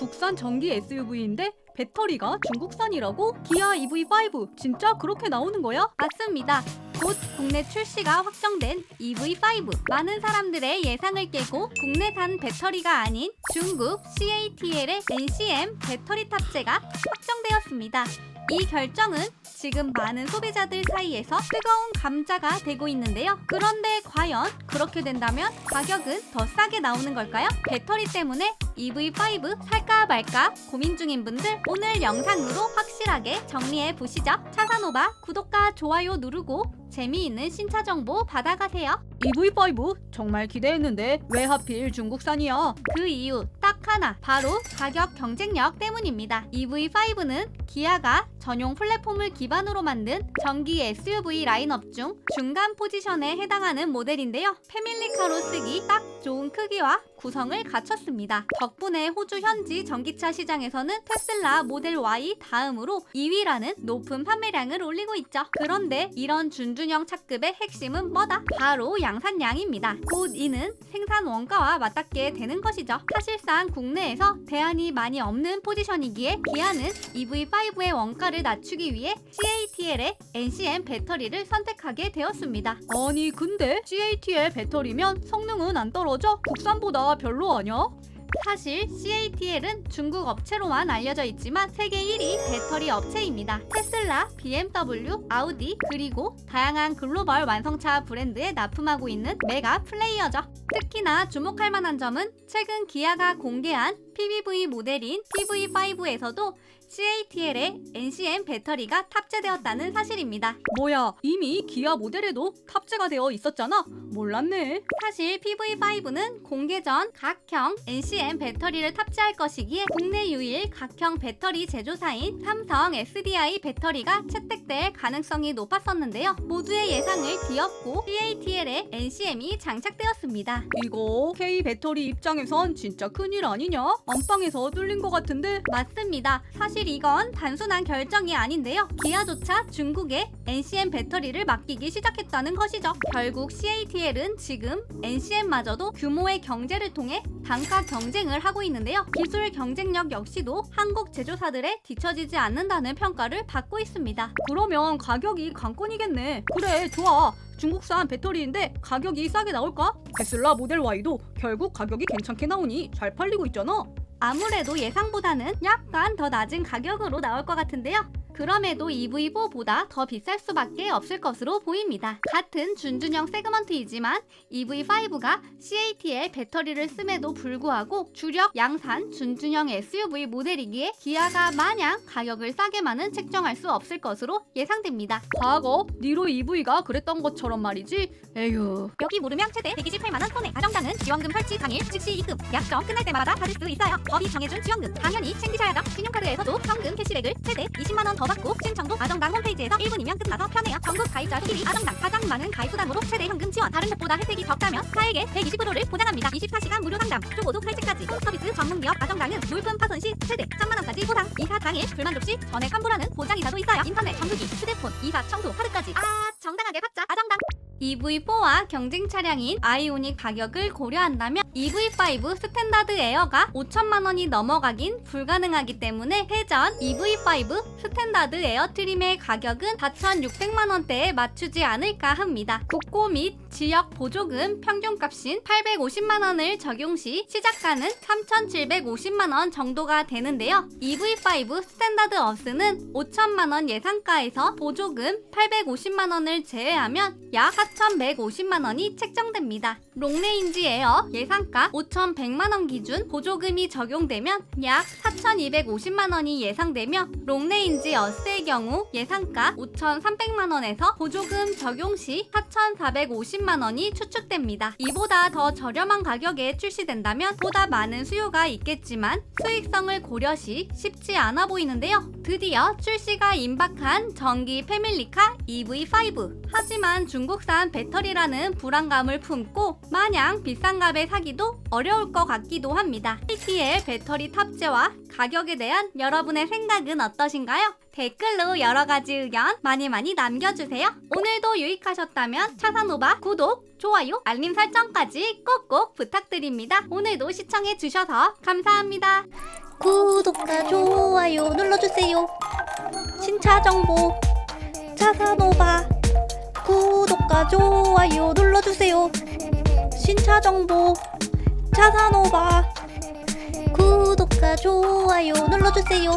국산 전기 SUV인데 배터리가 중국산이라고? 기아 EV5 진짜 그렇게 나오는 거야? 맞습니다. 곧 국내 출시가 확정된 EV5. 많은 사람들의 예상을 깨고 국내산 배터리가 아닌 중국 CATL의 NCM 배터리 탑재가 확정되었습니다. 이 결정은 지금 많은 소비자들 사이에서 뜨거운 감자가 되고 있는데요. 그런데 과연 그렇게 된다면 가격은 더 싸게 나오는 걸까요? 배터리 때문에 EV5 살까 말까 고민 중인 분들 오늘 영상으로 확실하게 정리해 보시죠. 차산오바 구독과 좋아요 누르고 재미있는 신차 정보 받아가세요. EV5 정말 기대했는데 왜 하필 중국산이야? 그 이유 딱 하나 바로 가격 경쟁력 때문입니다. EV5는 기아가 전용 플랫폼을 기반으로 만든 전기 SUV 라인업 중 중간 포지션에 해당하는 모델인데요. 패밀리카로 쓰기 딱 좋은 크기와 구성을 갖췄습니다. 덕분에 호주 현지 전기차 시장에서는 테슬라 모델 Y 다음으로 2위라는 높은 판매량을 올리고 있죠. 그런데 이런 준준형 차급의 핵심은 뭐다? 바로 양산량입니다. 곧 이는 생산 원가와 맞닿게 되는 것이죠. 사실상 국내에서 대안이 많이 없는 포지션이기에 기아는 EV5의 원가 를 낮추기 위해 CATL의 NCM 배터리를 선택하게 되었습니다. 아니 근데 CAT의 배터리면 성능은 안 떨어져? 국산보다 별로 아냐? 사실 CATL은 중국 업체로만 알려져 있지만 세계 1위 배터리 업체입니다. 테슬라, BMW, 아우디 그리고 다양한 글로벌 완성차 브랜드에 납품하고 있는 메가 플레이어죠. 특히나 주목할 만한 점은 최근 기아가 공개한 PBV 모델인 PV5에서도 CATL의 NCM 배터리가 탑재되었다는 사실입니다. 뭐야 이미 기아 모델에도 탑재가 되어 있었잖아? 몰랐네. 사실 PV5는 공개 전 각형 NCM 배터리를 탑재할 것이기에 국내 유일 각형 배터리 제조사인 삼성 SDI 배터리가 채택될 가능성이 높았었는데요. 모두의 예상을 뒤엎고 CATL의 NCM이 장착되었습니다. 이거 K 배터리 입장에선 진짜 큰일 아니냐? 안방에서 뚫린 것 같은데 맞습니다. 사실 이건 단순한 결정이 아닌데요. 기아조차 중국에 NCM 배터리를 맡기기 시작했다는 것이죠. 결국 CATL은 지금 NCM마저도 규모의 경제를 통해 단가 경쟁을 하고 있는데요. 기술 경쟁력 역시도 한국 제조사들에 뒤처지지 않는다는 평가를 받고 있습니다. 그러면 가격이 관건이겠네. 그래 좋아. 중국산 배터리인데 가격이 싸게 나올까? 테슬라 모델 Y도 결국 가격이 괜찮게 나오니 잘 팔리고 있잖아. 아무래도 예상보다는 약간 더 낮은 가격으로 나올 것 같은데요. 그럼에도 EV4보다 더 비쌀 수밖에 없을 것으로 보입니다. 같은 준준형 세그먼트이지만 EV5가 CATL 배터리를 씀에도 불구하고 주력 양산 준준형 SUV 모델이기에 기아가 마냥 가격을 싸게만은 책정할 수 없을 것으로 예상됩니다. 과거 니로 EV가 그랬던 것처럼 말이지. 에휴. 여기 모르면 최대 128만 원 손해. 가정당은 지원금 설치 당일 즉시 입금. 약정 끝날 때마다 받을 수 있어요. 법이 정해준 지원금 당연히 챙기셔야죠. 신용카드에서도 현금 캐시백을 최대 20만 원더 받고 신청도 아정당 홈페이지에서 1분이면 끝나서 편해요. 전국 가입자 수입이 아정당 가장 많은 가입 수당으로 최대 현금 지원. 다른 곳보다 혜택이 적다면 사액의 120%를 보장합니다. 24시간 무료 상담, 초고속 설치까지. 홈서비스 전문 기업 아정당은 물품 파손 시 최대 3만 원까지 보상. 이사 당일 불만 접시 전액 환불하는 보장 이사도 있어요. 인터넷, 전기기, 휴대폰, 이사, 청소, 카드까지. 아 정당하게 받자. 아정당. EV4와 경쟁 차량인 아이오닉 가격을 고려한다면 EV5 스탠다드 에어가 5천만 원이 넘어가긴 불가능하기 때문에 해전 EV5 스탠다드 에어 트림의 가격은 4,600만 원대에 맞추지 않을까 합니다. 국고 및 지역 보조금 평균값인 850만 원을 적용 시 시작가는 3,750만 원 정도가 되는데요. EV5 스탠다드 어스는 5천만 원 예상가에서 보조금 850만 원을 제외하면 약 4,150만 원이 책정됩니다. 롱레인지 에어 예상가 5,100만 원 기준 보조금이 적용되면 약 4,250만 원이 예상되며 롱레인지 어스의 경우 예상가 5,300만 원에서 보조금 적용 시 4,450만 원이 추측됩니다. 이보다 더 저렴한 가격에 출시된다면 보다 많은 수요가 있겠지만 수익성을 고려 시 쉽지 않아 보이는데요. 드디어 출시가 임박한 전기 패밀리카 EV5. 하지만 중국산 배터리라는 불안감을 품고 마냥 비싼 값에 사기도 어려울 것 같기도 합니다. KT의 배터리 탑재와 가격에 대한 여러분의 생각은 어떠신가요? 댓글로 여러 가지 의견 많이 많이 남겨주세요. 오늘도 유익하셨다면 차산오바 구독, 좋아요, 알림 설정까지 꼭꼭 부탁드립니다. 오늘도 시청해주셔서 감사합니다. 구독과 좋아요 눌러주세요. 신차 정보 차사노바 구독 과 좋아요 눌러주세요. 신차 정보 차사노바 구독과 좋아요 눌러주세요.